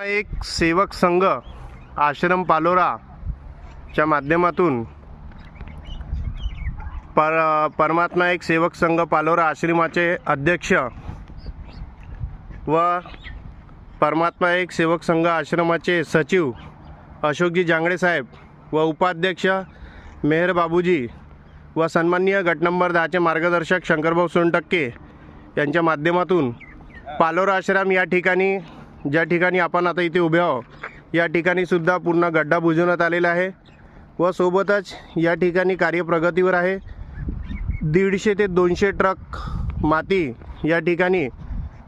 एक सेवक संघ आश्रम पालोरा च्या माध्यमातून पर परमात्मा एक सेवक संघ पालोरा आश्रमाचे अध्यक्ष व परमात्मा एक सेवक संघ आश्रमाचे सचिव अशोकजी जांगडे साहेब व उपाध्यक्ष मेहर बाबूजी व सन्माननीय गट नंबर दहाचे मार्गदर्शक शंकरभाऊ सोनटक्के यांच्या माध्यमातून पालोरा आश्रम या ठिकाणी ज्या ठिकाणी आपण आता इथे उभे आहो या ठिकाणीसुद्धा पूर्ण गड्डा बुजवण्यात आलेला आहे व सोबतच या ठिकाणी कार्य प्रगतीवर आहे. दीडशे ते दोनशे ट्रक माती या ठिकाणी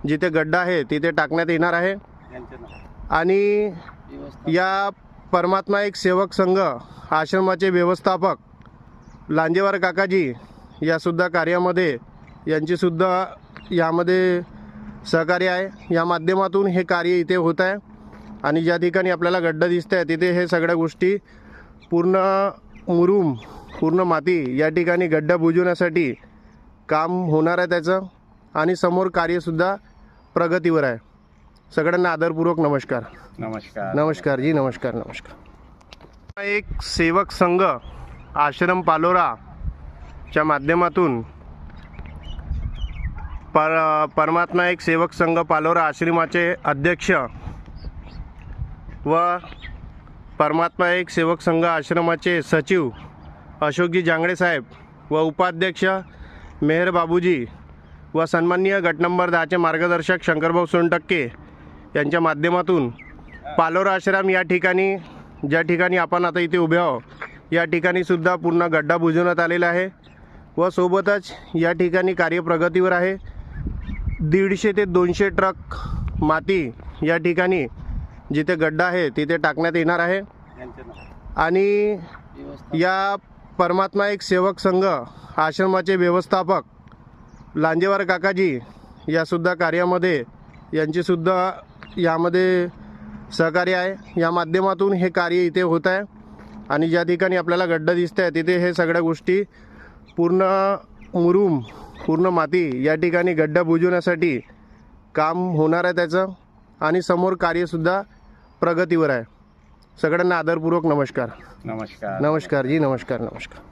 जिथे गड्डा आहे तिथे टाकण्यात येणार आहे. आणि या परमात्मा एक सेवक संघ आश्रमाचे व्यवस्थापक लांजेवार काकाजी यासुद्धा कार्यामध्ये यांचीसुद्धा यामध्ये सहकार्य आहे. या माध्यमातून हे कार्य इथे होत आहे. आणि ज्या ठिकाणी आपल्याला गड्डा दिसत आहे तिथे हे सगळ्या गोष्टी पूर्ण मुरुम पूर्ण माती या ठिकाणी गड्डा बुजवण्यासाठी काम होणार आहे त्याचं. आणि समोर कार्यसुद्धा प्रगतीवर आहे. सगळ्यांना आदरपूर्वक नमस्कार. नमस्कार. नमस्कार जी नमस्कार नमस्कार. एक सेवक संघ आश्रम पालोरा च्या माध्यमातून पर परमात्मा एक सेवक संघ पालोरा आश्रमाचे अध्यक्ष व परमात्मा एक सेवक संघ आश्रमाचे सचिव अशोकजी जांगडे साहेब व उपाध्यक्ष मेहर बाबूजी व सन्माननीय गट नंबर दहाचे मार्गदर्शक शंकरभाऊ सोनटक्के यांच्या माध्यमातून पालोरा आश्रम या ठिकाणी ज्या ठिकाणी आपण आता इथे उभे आहो या ठिकाणी सुद्धा पूर्ण गड्डा बुजवण्यात आलेला आहे व सोबतच या ठिकाणी कार्य प्रगतीवर आहे. दीडशे ते दोनशे ट्रक माती या ठिकाणी जिथे गड्डा आहे तिथे टाकण्यात येणार आहे. आणि या परमात्मा एक सेवक संघ आश्रमाचे व्यवस्थापक लांजेवार काकाजी यासुद्धा कार्यामध्ये यांचीसुद्धा यामध्ये सहकार्य आहे. या माध्यमातून हे कार्य इथे होत आहे. आणि ज्या ठिकाणी आपल्याला गड्डा दिसत आहे तिथे हे सगळ्या गोष्टी पूर्ण मुरुम पूर्ण माती या ठिकाणी गड्डा बुजवण्यासाठी काम होणार आहे त्याचं आणि समोर कार्यसुद्धा प्रगतीवर आहे. सगळ्यांना आदरपूर्वक नमस्कार. नमस्कार. नमस्कार जी नमस्कार नमस्कार.